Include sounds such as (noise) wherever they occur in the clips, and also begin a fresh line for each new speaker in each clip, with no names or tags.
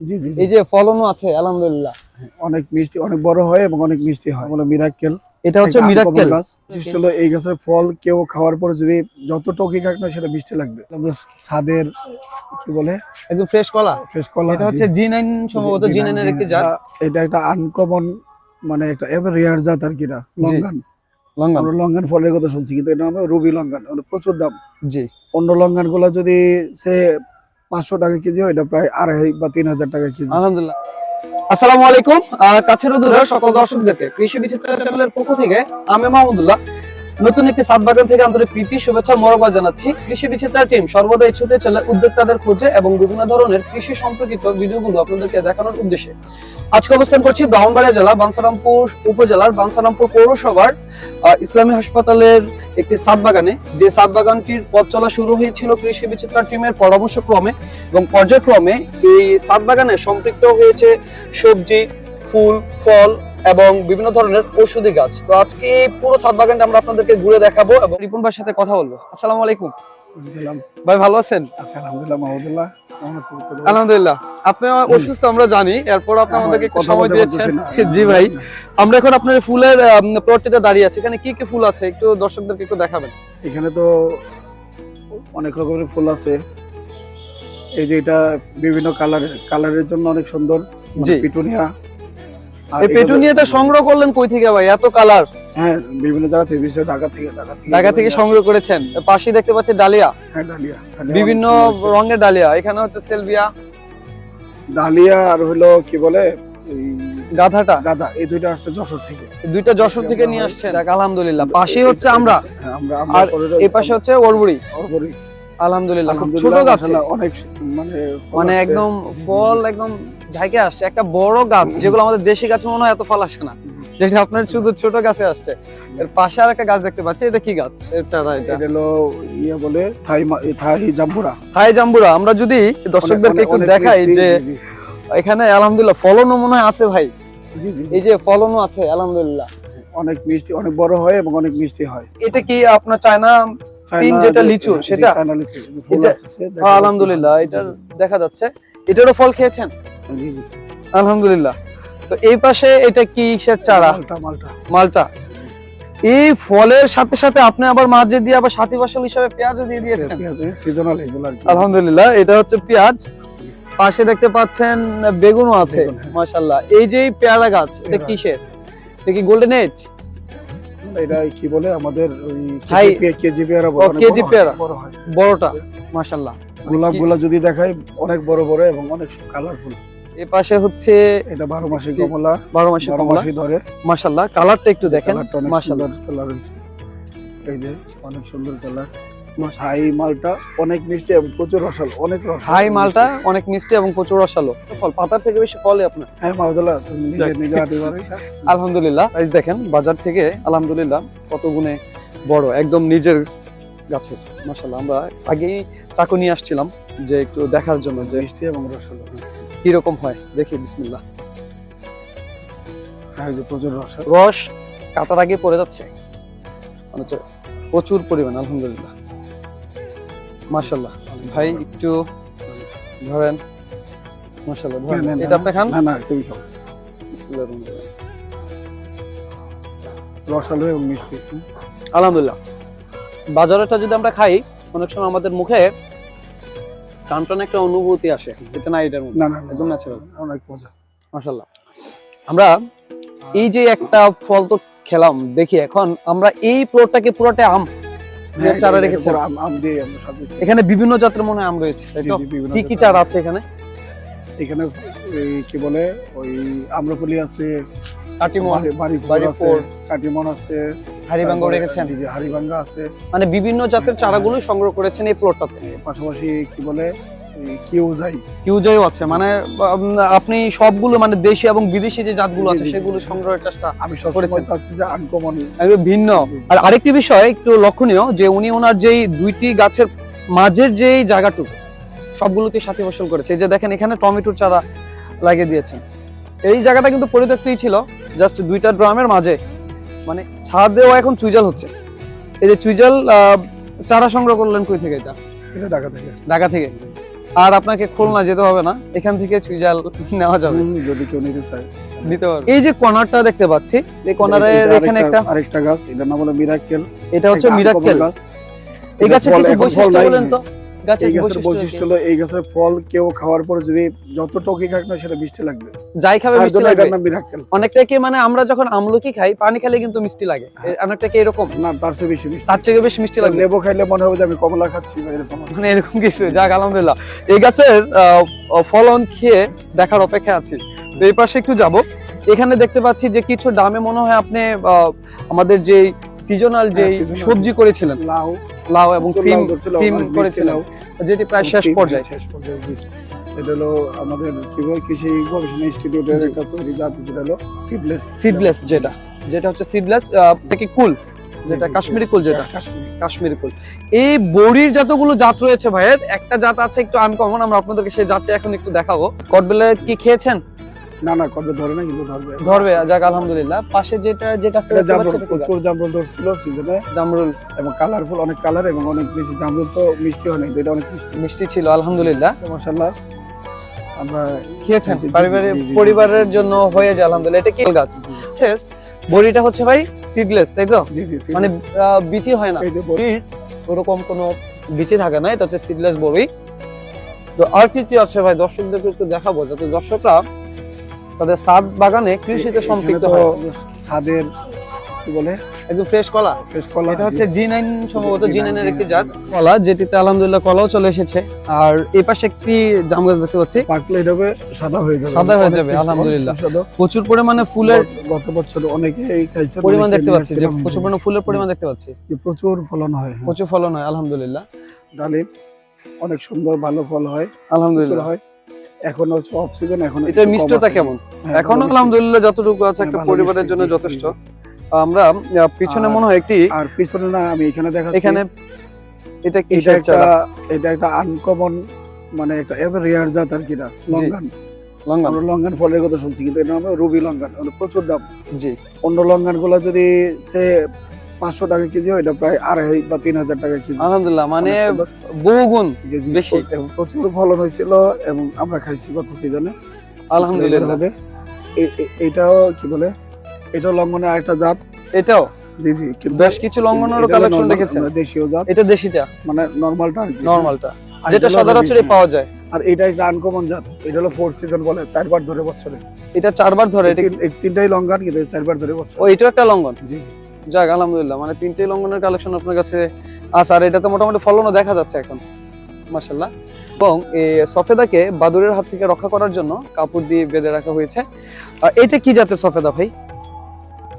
জি জি
এই যে ফলনও আছে আলহামদুলিল্লাহ।
অনেক মিষ্টি অনেক বড় হয় এবং অনেক মিষ্টি হয়। বলে মিরাক্কেল
এটা হচ্ছে মিরাক্কেল
গাছ বিশিষ্ট হলো এই গাছের ফল কেউ খাওয়ার পরে যদি যত টকি খাক না সেটা মিষ্টি লাগবে। ছাদের কি বলে?
একদম ফ্রেশ কলা।
ফ্রেশ কলা
এটা হচ্ছে জি নাইন সম্ভবত জি নাইনের একটি জাত।
এটা- একটা আনকমন মানে একটা এবার রেয়ার জাত আর কি না লঙ্গান।
লঙ্গন।
আমরা লঙ্গান ফলের কথা শুনছি কিন্তু এটা আমরা রুবি লঙ্গান মানে প্রচুর দাম।
জি।
অন্য লঙ্গানগুলো যদি সে পাঁচশো টাকা কেজি হয়, এটা প্রায় আড়াই বা তিন হাজার টাকা কেজি।
আলহামদুলিল্লাহ। আসসালামু আলাইকুম। কাছের সকল দর্শকদেরকে, কৃষি বিচিত্র চ্যানেলের পক্ষ থেকে আমি মাহমুদুল্লাহ। নতুন একটি সাত বাগান থেকে আন্তরিক প্রীতি, শুভেচ্ছা মরবা জানাচ্ছি। কৃষি বিচিত্রা টিম সর্বদাই ছুটে চলে উদ্যোক্তাদের খোঁজে এবং বিভিন্ন ধরনের কৃষি সম্পর্কিত ভিডিওগুলো আপনাদেরকে দেখানোর উদ্দেশ্যে। আজকে অবস্থান করছি ব্রাহ্মণবাড়িয়া জেলা, বানসারামপুর উপজেলার বানসারামপুর পৌরসভার ইসলামী হাসপাতালের একটি সাত বাগানে যে সাত বাগানটির পথ চলা শুরু হয়েছিল কৃষি বিচিত্রা টিমের পরামর্শক্রমে এবং পর্যায়ক্রমে এই সাত বাগানে সম্পৃক্ত হয়েছে সবজি ফুল ফল এবং বিভিন্ন ধরনের ঔষধি গাছ। তো আজকে পুরো ছাদ বাগানটা আমরা আপনাদেরকে ঘুরে দেখাবো এবং রিপন ভাইয়ের সাথে কথা বলব। আসসালামু আলাইকুম। ভাই ভালো আছেন?
আলহামদুলিল্লাহ মাহমুদুল্লাহ।
আলহামদুলিল্লাহ। আপনি অসুস্থ আমরা জানি। এরপর আপনি আমাদেরকে
কথা
সময় দিয়েছেন। (laughs) জি ভাই। আমরা এখন আপনার ফুলের প্লটটিতে দাঁড়িয়ে আছি। এখানে কি কি ফুল আছে? একটু দর্শকদেরকে একটু দেখাবেন।
এখানে তো অনেক রকমের ফুল আছে। এই যে এটা বিভিন্ন কালারের কালারের জন্য অনেক সুন্দর। মানে
জি।
পিটুনিয়া
এই পেটুনিয়াটা সংগ্রহ করলেন কই থেকে ভাই? এত কালার।
হ্যাঁ বিভিন্ন জায়গা থেকে বিশেষ ঢাকা থেকে ঢাকা থেকে
ঢাকা থেকে সংগ্রহ করেছেন। পাশে দেখতে পাচ্ছি ডালিয়া।
হ্যাঁ ডালিয়া
বিভিন্ন। রঙের ডালিয়া। এখানে হচ্ছে সেলভিয়া।
ডালিয়া আর হলো কি বলে এই
গাধাটা।
গাদা এই দুইটা আসছে যশোর থেকে।
দুইটা যশোর থেকে নিয়ে আসছেন। দেখ, আলহামদুলিল্লাহ। পাশে হচ্ছে আমরা।
হ্যাঁ,
আর এই পাশে হচ্ছে ওরবুড়ি।
অরবরি
আলহামদুলিল্লাহ। খুব ছোট গাছ।
অনেক মানে
মানে একদম ফল একদম ঝাঁকে আসছে। একটা বড় গাছ যেগুলো আমাদের দেশি গাছ মনে হয় এত ফল আসে না। যেটা আপনার শুধু ছোট গাছে আসছে। এর পাশে আর একটা গাছ দেখতে পাচ্ছি এটা কি গাছ? এর চারা এটা।
এটা হলো ইয়ে বলে থাই থাই জাম্বুরা।
হাই জাম্বুরা। আমরা যদি দর্শকদেরকে একটু দেখাই যে এখানে আলহামদুলিল্লাহ ফলনও মনে হয় আছে ভাই।
জি জি জি।
এই যে ফলনও আছে আলহামদুলিল্লাহ।
অনেক মিষ্টি অনেক বড় হয় এবং অনেক মিষ্টি হয়।
এটা কি আপনার চায়না তিন যেটা লিচু, সেটা?
চায়না লিচু, ফুল যাচ্ছে।
আলহামদুলিল্লাহ এটা দেখা যাচ্ছে। এটারও ফল খেয়েছেন?
জি, জি।
আলহামদুলিল্লাহ। তো এই পাশে এটা কি কিসের চারা?
মালটা
এই ফলের সাথে সাথে আপনি আবার মাঝে দিয়ে আবার সাথী ফসল হিসাবে পেঁয়াজও দিয়ে দিয়েছেন।
সিজনাল এগুলো
আলহামদুলিল্লাহ এটা হচ্ছে পেঁয়াজ। পাশে দেখতে পাচ্ছেন বেগুনও আছে
হ্যাঁ।
এই যে পেয়ারা গাছ এটা কিসের? এটা কি গোল্ডেন এজ
এটা কি বলে আমাদের ওই কেজি- পেয়ারা
কেজি পেয়ারা।
বড় হয়।
বড়টা মাশাল্লাহ
গোলাপগুলা যদি দেখায় অনেক বড় বড় এবং অনেক কালারফুল
এই পাশে হচ্ছে
এটা বারো মাসে
জি,
কমলা
বারো মাসে কমলা।
ধরে।
মাশাল্লাহ কালারটা একটু দেখেন।
সুন্দর কালার হয়েছে। এই যে অনেক সুন্দর কালার। হাই মালটা অনেক মিষ্টি এবং প্রচুর রসাল অনেক
হাই মালটা অনেক মিষ্টি এবং প্রচুর রসালো। ফল পাতার থেকে বেশি ফলে আপনার।
হ্যাঁ মাহমুদুল্লাহ তুমি নিজে নিজে হাতে
আলহামদুলিল্লাহ এই দেখেন বাজার থেকে আলহামদুলিল্লাহ কত গুণে বড় একদম নিজের গাছের মাশাল্লাহ আমরা আগেই চাকু নিয়ে আসছিলাম যে একটু দেখার জন্য যে
মিষ্টি এবং রসাল।
কীরকম হয়? দেখি বিসমিল্লাহ।
হ্যাঁ এই যে প্রচুর রসাল
রস কাটার আগে পড়ে যাচ্ছে। মানে প্রচুর পরিমাণ আলহামদুলিল্লাহ। মাশাল্লাহ ভাই একটু ধরেন। মাশাল্লাহ ধরেন।
না, না,
এটা আপনি খান?
না না তুমি খাও।
বিসমিল্লাহির রহমানির রহিম।
রসালো এবং মিষ্টি
আলহামদুলিল্লাহ। বাজারেটা যদি আমরা খাই অনেক সময় আমাদের মুখে টান টান একটা অনুভূতি আসে এটা না এটার মধ্যে? একদম ন্যাচারাল
অনেক মজা।
মাশাল্লাহ আমরা এই যে একটা ফল তো খেলাম দেখি এখন আমরা এই প্লটটাকে পুরোটা আম
হ্যাঁ,
চারা?
পুরো আম আম দিয়ে আমরা সাজিয়েছি।
এখানে বিভিন্ন জাতের মনে হয় আম রয়েছে কি কি চারা আছে এখানে?
এখানে কি বলে ওই আম্রপলি আছে
কাটিমন
বাড়ি- কাটিমন আছে
রেখেছেন
জি আছে
মানে বিভিন্ন জাতের চারাগুলো সংগ্রহ করেছেন এই প্লটটাতে?
পাশাপাশি কি বলে কিউজাই।
কিউজাইও আছে মানে আপনি সবগুলো মানে দেশি এবং বিদেশি যে জাতগুলো আছে। সেগুলো সংগ্রহের চেষ্টা
আমি সবসময় চাচ্ছি যে আনকমন
ভিন্ন। আর আরেকটি বিষয় একটু লক্ষণীয় যে উনি ওনার যেই দুইটি গাছের মাঝের যেই জায়গাটুকু সবগুলোতে সাথে ফসল করেছে। এই যে দেখেন এখানে টমেটোর চারা লাগিয়ে দিয়েছেন। এই জায়গাটা কিন্তু পরিত্যক্তই ছিল জাস্ট দুইটা ড্রামের মাঝে। মানে ছাদেও এখন চুইজাল হচ্ছে। এই যে চুইজাল চারা সংগ্রহ করলেন কই থেকে এটা?
এটা ঢাকা থেকে।
ঢাকা থেকে? আর আপনাকে খুলনা যেতে হবে না এখান থেকে চুইজাল নেওয়া যাবে।
যদি কেউ নিতে চায়।
নিতে পারবে। এই যে কর্নারটা দেখতে পাচ্ছি এই কর্নারের এখানে একটা
আরেকটা গাছ এটার নাম হলো মিরাক্কেল
এটা হচ্ছে
গাছ।
এই গাছের কিছু বৈশিষ্ট্য বলেন তো।
এই গাছের
বৈশিষ্ট্য
হলো এই গাছের ফল কেউ খাওয়ার পরে যদি যত টকি খাক না সেটা মিষ্টি লাগবে।
যাই খাবে মিষ্টি লাগবে। অনেকটা কি মানে আমরা যখন আমলকি খাই পানি খেলে কিন্তু মিষ্টি লাগে। অনেকটা কি এরকম?
না তার চেয়ে বেশি মিষ্টি।
তার থেকে বেশি মিষ্টি লাগবে।
লেবু খাইলে মনে হবে যে আমি কমলা খাচ্ছি এরকম।
মানে এরকম কিছু। যাক আলহামদুলিল্লাহ। এই গাছের ফলন খেয়ে দেখার অপেক্ষা আছি। তো এই পাশে একটু যাব। এখানে দেখতে পাচ্ছি যে কিছু দামে মনে হয় আপনি আহ, আমাদের যে সিজনাল যে
হ্যাঁ,
সবজি করেছিলেন।
লাউ।
লাউ এবং সিম সিম
লাউ।
যেটি প্রায় শেষ পর্যায়ে।
শেষ পর্যায়ে জি। এটা হলো আমাদের বলে কৃষি গবেষণা ইনস্টিটিউটের একটা তৈরি জাত যেটা হলো সিডলেস
সিডলেস যেটা। যেটা হচ্ছে সিডলেস থেকে কুল যেটা কাশ্মীরি কুল যেটা।
কাশ্মীরি।
কাশ্মীরি কুল। এই বড়ির যতগুলো জাত রয়েছে ভাইয়ের একটা জাত আছে একটু আনকমন আমরা আপনাদেরকে সেই জাতটা এখন একটু দেখাবো। কটবেলের কি খেয়েছেন?
না না কবে ধরে না কিন্তু ধরবে।
ধরবে যাক আলহামদুলিল্লাহ। পাশে যেটা যে গাছটা
এটা জামরুল? প্রচুর জামরুল ধরছিল সিজনে
জামরুল।
এবং কালারফুল অনেক কালার এবং অনেক বেশি। জামরুল তো মিষ্টি এটা অনেক মিষ্টি।
মিষ্টি ছিল আলহামদুলিল্লাহ।
মাশাআল্লাহ আমরা
খেয়েছেন
জি।
পরিবারের জন্য হয়ে যায় আলহামদুলিল্লাহ। এটা কি গাছ? আচ্ছা, বড়িটা হচ্ছে ভাই সিডলেস তাই তো?
জি জি
মানে বিচি হয় না। বড়ির ওরকম কোনো বিচি থাকে না এটা হচ্ছে সিডলেস বড়ি। তো আর কি কি আছে ভাই? দর্শকদেরকে একটু দেখাবো যাতে দর্শকরা তাদের সাদ বাগানে কৃষিতে সম্পৃক্ত হয়।
ছাদের কি বলে?
একদম ফ্রেশ কলা।
ফ্রেশ কলা
এটা হচ্ছে জি নাইন সম্ভবত
জি
নাইনের একটি জাত। কলা যেটিতে আলহামদুলিল্লাহ কলাও চলে এসেছে। আর এই পাশে একটি জাম গাছ দেখতে পাচ্ছি।
পাকলে এটা সাদা হয়ে যাবে।
সাদা হয়ে যাবে, আলহামদুলিল্লাহ। প্রচুর পরিমাণে ফুলের
গত- বছর অনেকে এই খাইছে
পরিমাণ দেখতে পাচ্ছি যে প্রচুর পরিমাণে ফুলের পরিমাণ দেখতে পাচ্ছি।
যে প্রচুর ফলন হয় হ্যাঁ।
প্রচুর ফলন হয় আলহামদুলিল্লাহ।
ডালিম অনেক সুন্দর ভালো ফল হয়
আলহামদুলিল্লাহ।
হয়। এখন হচ্ছে অফ সিজন এখন
এটা মিষ্টতা কেমন? এখন আলহামদুলিল্লাহ যতটুকু আছে একটা
হ্যাঁ,
পরিবারের জন্য যথেষ্ট। আমরা পিছনে মনে হয় একটি
আর পিছনে না আমি এখানে দেখাচ্ছি।
এখানে এটা কি
এটা একটা এটা একটা আনকমন মানে একটা এবার রেয়ার জাত আর কি না লঙ্গান।
লঙ্গন।
লঙ্গান ফলের কথা শুনছি কিন্তু এটা আমরা রুবি লঙ্গান মানে প্রচুর দাম।
জি।
অন্য লঙ্গানগুলো যদি সে পাঁচশো টাকা কেজি হয় এটা প্রায় আড়াই বা তিন হাজার টাকা কেজি।
আলহামদুলিল্লাহ মানে বহুগুণ বেশি।
প্রচুর ফলন হয়েছিল এবং আমরা খাইছি গত সিজনে।
আলহামদুলিল্লাহ।
এটাও কি বলে? এটাও লঙ্ঘনের আরেকটা জাত।
এটাও?
জি জি
বেশ কিছু লঙ্ঘনেরও কালেকশন রেখেছেন
দেশীয় জাত।
এটা দেশিটা?
মানে নর্মালটা আর
নরমালটা যেটা
এটা হলো
পাওয়া যায়।
আর এটা একটা আনকমন জাত। এটা হলো ফোর সিজন বলে চারবার ধরে বছরে।
এটা চারবার ধরে এটা
তিনটাই লঙ্ঘন কিন্তু চারবার ধরে বছর।
ও এটাও একটা লঙ্ঘন?
জি জি।
যাক আলহামদুলিল্লাহ। মানে তিনটে লঙ্ঘনের কালেকশন আপনার কাছে আছে আর এটা তো মোটামুটি ফলনও দেখা যাচ্ছে এখন মার্শাল্লাহ এবং এই সফেদাকে বাদুরের হাত থেকে রক্ষা করার জন্য কাপড় দিয়ে বেঁধে রাখা হয়েছে। আর এটা কি জাতের সফেদা ভাই?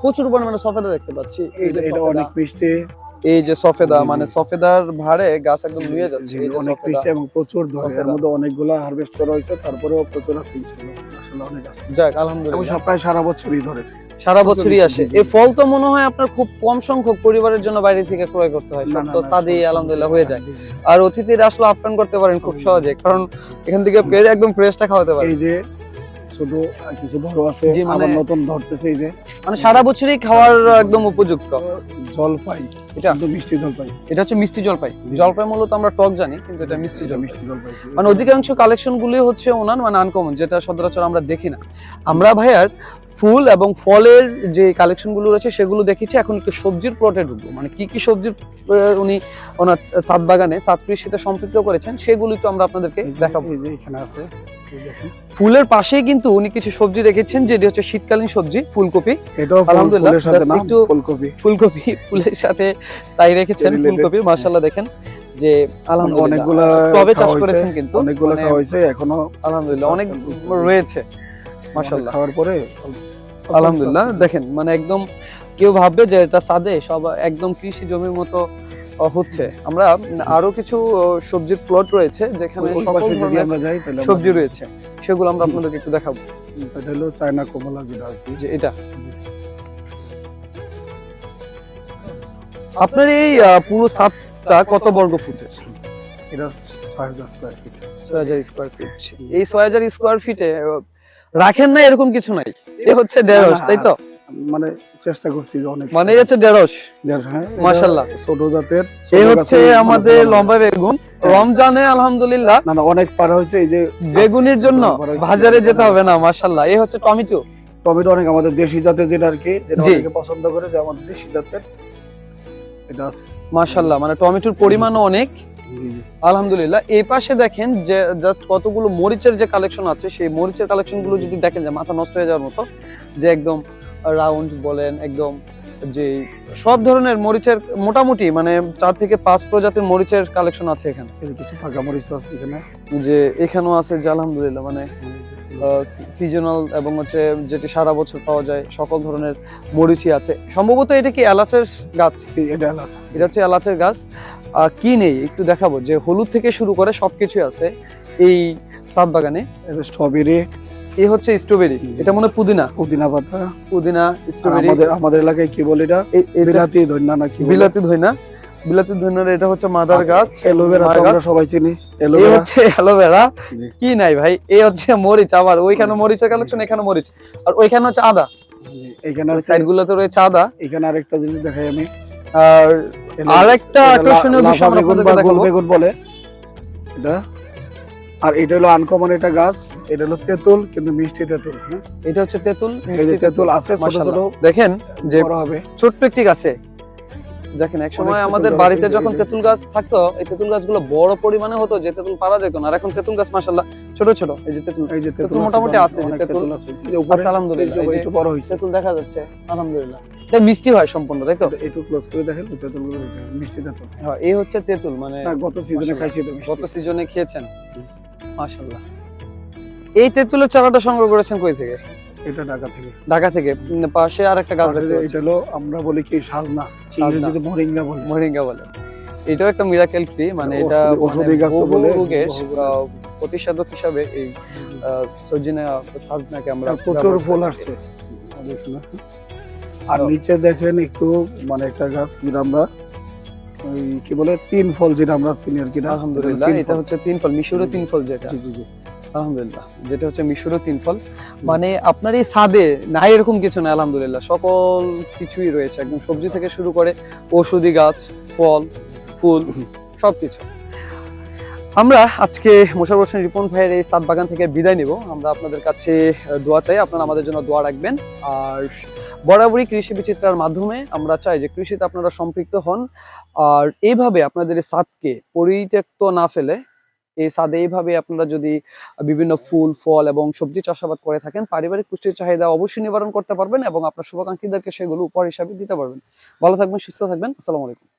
প্রচুর পরিমাণে সফেদা দেখতে পাচ্ছি।
এটা- এটা অনেক মিষ্টি।
এই যে সফেদা। মানে সফেদার ভারে গাছ একদম নুয়ে যাচ্ছে
অনেক মিষ্টি এবং প্রচুর ধরে। এর মধ্যে অনেকগুলো হারভেস্ট করা হয়েছে তারপরেও প্রচুর আছে ইনশাআল্লাহ। অনেক আছে।
যাক আলহামদুলিল্লাহ।
সব প্রায় সারা বছরই ধরে।
সারা বছরই আসে। এই ফল তো মনে হয় আপনার খুব কম সংখ্যক পরিবারের জন্য বাইরে থেকে ক্রয় করতে হয়। সব তো সাদি আলহামদুলিল্লাহ হয়ে যায়। আর অতিথিরা আসলে আপ্যায়ন করতে পারেন খুব। সহজে কারণ এখান থেকে পেরে একদম ফ্রেশটা খাওয়াতে পারেন।
এই যে ছোট কিছু বড় আছে
মানে-
আবার নতুন ধরতেছে এই যে।
মানে সারা বছরই খাওয়ার একদম উপযুক্ত।
জলপাই
এটা?
মিষ্টি জলপাই।
এটা হচ্ছে মিষ্টি জলপাই। জলপাই মূলত আমরা টক জানি কিন্তু এটা মিষ্টি জলপাই।
মিষ্টি জলপাই
মানে অধিকাংশ কালেকশন গুলি হচ্ছে ওনার মানে আনকমন যেটা সচরাচর আমরা দেখি না। আমরা ভাইয়ার ফুল এবং ফলের যে কালেকশনগুলো রয়েছে সেগুলো দেখেছি এখন একটু সবজির প্লটে ঢুকবো। মানে কি কি সবজির উনি ওনার সাত বাগানে সাত কৃষিতে সম্পৃক্ত করেছেন সেগুলি তো আমরা আপনাদেরকে দেখাবো।
এখানে আছে
ফুলের পাশে কিন্তু উনি কিছু সবজি রেখেছেন যেটি হচ্ছে শীতকালীন সবজি ফুলকপি। আলহামদুলিল্লাহ,
ফুলকপি।
ফুলকপি ফুলের সাথে তাই রেখেছেন ফুলকপি। মার্শাল্লাহ দেখেন যে আলহামদুলিল্লাহ।
অনেকগুলা
টবে চাষ করেছেন কিন্তু
অনেকগুলো
মানে
খাওয়া হয়েছে এখনও
আলহামদুলিল্লাহ অনেক রয়েছে।
অনেক
মার্শাল্লাহ
খাওয়ার পরে
আলহামদুলিল্লাহ দেখেন মানে একদম কেউ ভাববে যে এটা সাদে সব একদম কৃষি জমির মতো হচ্ছে। আমরা আরও কিছু সবজির প্লট রয়েছে যেখানে সকল ধরনের সবজি রয়েছে সেগুলো আমরা আপনাদেরকে একটু দেখাবো।
এটা হলো চায়না কমলা যেটা
যে এটা। আপনার এই পুরো সাতটা কত বর্গ ফুটের
এটা ছয় হাজার স্কোয়ার ফিট
ছয় হাজার স্কোয়ার ফিট এই ছয় হাজার স্কোয়ার ফিটে রাখেন না এরকম কিছু নাই। এ হচ্ছে ঢেঁড়স তাই তো?
মানে চেষ্টা করছি অনেক
মানে হচ্ছে ঢেঁড়স।
হ্যাঁ, এটা
মাশাআল্লাহ।
ছোট জাতের
এই হচ্ছে আমাদের লম্বা বেগুন।
হ্যাঁ।
রমজানে আলহামদুলিল্লাহ
না না অনেক পারা হয়েছে এই যে
বেগুনের জন্য বাজারে যেতে হবে না এই হচ্ছে টমেটো।
টমেটো অনেক আমাদের দেশি জাতের যেটা আর কি যেটা অনেকে পছন্দ করে যে আমাদের দেশি জাতের এটা আছে।
মানে টমেটোর পরিমাণও অনেক। আলহামদুলিল্লাহ এই পাশে দেখেন যে জাস্ট কতগুলো মরিচের যে কালেকশন আছে সেই মরিচের কালেকশনগুলো যদি দেখেন যে মাথা নষ্ট হয়ে যাওয়ার মতো যে একদম রাউন্ড বলেন একদম যে সব ধরনের মরিচের মোটামুটি মানে চার থেকে পাঁচ প্রজাতির মরিচের কালেকশন আছে এখানে।
কিছু ফাঁকা মরিচ আছে এখানে।
যে এখানেও আছে যে আলহামদুলিল্লাহ মানে সিজনাল এবং হচ্ছে যেটি সারা বছর পাওয়া যায় সকল ধরনের মরিচই আছে। সম্ভবত এটা কি এলাচের গাছ?
এটা এলাচ।
এটা হচ্ছে এলাচের গাছ। কি নেই? একটু দেখাবো যে হলুদ থেকে শুরু করে সবকিছুই আছে এই সাত বাগানে।
স্ট্রবেরি।
এই হচ্ছে স্ট্রবেরি। এটা মনে পুদিনা।
পুদিনা পাতা।
পুদিনা স্ট্রবেরি।
আমাদের আমাদের এলাকায় কি বলে এটা? বিলাতি ধন্যা না কি
বিলাতি ধইনা বিলাতি ধইনার এটা হচ্ছে মাদার গাছ।
অ্যালোভেরা তো আমরা সবাই চিনি। অ্যালোভেরা।
হচ্ছে অ্যালোভেরা। কি নাই ভাই? এই হচ্ছে মরিচ আবার। ওইখানে মরিচের কালেকশন এখানে মরিচ। আর ওইখানে হচ্ছে আদা।
জি, এখানে আছে
সাইড গুলোতে রয়েছে আদা।
এখানে আরেকটা জিনিস দেখাই আমি।
আর আরেকটা আকর্ষণীয় বিষয়
বেগুন বা গোল বেগুন বলে। এটা। আর এটা হলো আনকমন একটা গাছ। এটা হলো তেঁতুল কিন্তু মিষ্টি তেঁতুল হ্যাঁ?
এটা হচ্ছে তেঁতুল মিষ্টি
তেঁতুল। আছে ছোট ছোট।
দেখেন যে
হবে।
ছোট্ট একটি গাছে। দেখেন এক সময় আমাদের বাড়িতে যখন তেঁতুল গাছ থাকতো এই তেঁতুল গাছগুলো বড় পরিমাণে হতো যে তেঁতুল পারা যেত না। আর এখন তেঁতুল গাছ মাশাল্লাহ ছোট ছোট। এই যে তেঁতুল
এই যে তেঁতুল
মোটামুটি আছে যে তেঁতুল।
আছে।
আলহামদুলিল্লাহ,
এই যে একটু বড় হইছে
তেঁতুল দেখা যাচ্ছে আলহামদুলিল্লাহ। এটা মিষ্টি হয় সম্পূর্ণ তাই তো?
একটু ক্লোজ করে দেখেন তেঁতুলগুলো মিষ্টি তেঁতুল।
হ্যাঁ, এই হচ্ছে তেঁতুল মানে
গত সিজনে খাইছি তো
গত সিজনে খেয়েছেন? মাশাল্লাহ এই তেঁতুলের চারাটা সংগ্রহ করেছেন কই থেকে?
এটা ঢাকা থেকে।
ঢাকা থেকে পাশে আর একটা গাছ দেখতে
এটা হলো আমরা বলি কি সাজনা। ইংরেজিতে মোরিঙ্গা বলে।
মোরিঙ্গা বলে। এটাও একটা মিরাকেল ট্রি মানে এটা
ঔষধি-
মানে
গাছ বলে।
প্রতিষেধক হিসাবে এই সজিনা সাজনাকে আমরা
প্রচুর ফুল আসছে। আর নিচে দেখেন একটু মানে একটা গাছ যেটা আমরা ওই কি বলে তিন ফল যেটা আমরা চিনি আর কি
আলহামদুলিল্লাহ এটা। হচ্ছে তিন ফল মিশরীয় তিন ফল যেটা।
জি জি জি।
আলহামদুলিল্লাহ যেটা হচ্ছে মিশরীয় তিন ফল। মানে আপনার এই ছাদে নাই এরকম কিছু না আলহামদুলিল্লাহ। সকল কিছুই রয়েছে একদম সবজি থেকে শুরু করে ঔষধি গাছ ফল ফুল সবকিছু। আমরা আজকে মোশারফ হোসেন রিপন ভাইয়ের এই সাত বাগান থেকে বিদায় নিব। আমরা আপনাদের কাছে দোয়া চাই আপনারা আমাদের জন্য দোয়া রাখবেন। আর বরাবরই কৃষি বিচিত্রার মাধ্যমে আমরা চাই যে কৃষিতে আপনারা সম্পৃক্ত হন। আর এইভাবে আপনাদের সাদকে পরিত্যক্ত না ফেলে এই সাদে এইভাবে আপনারা যদি বিভিন্ন ফুল, ফল এবং সবজি চাষাবাদ করে থাকেন, পারিবারিক পুষ্টির চাহিদা অবশ্যই নিবারণ করতে পারবেন এবং আপনার শুভাকাঙ্ক্ষীদেরকে সেগুলো উপহার হিসাবে দিতে পারবেন। ভালো থাকবেন, সুস্থ থাকবেন। আসসালামু আলাইকুম।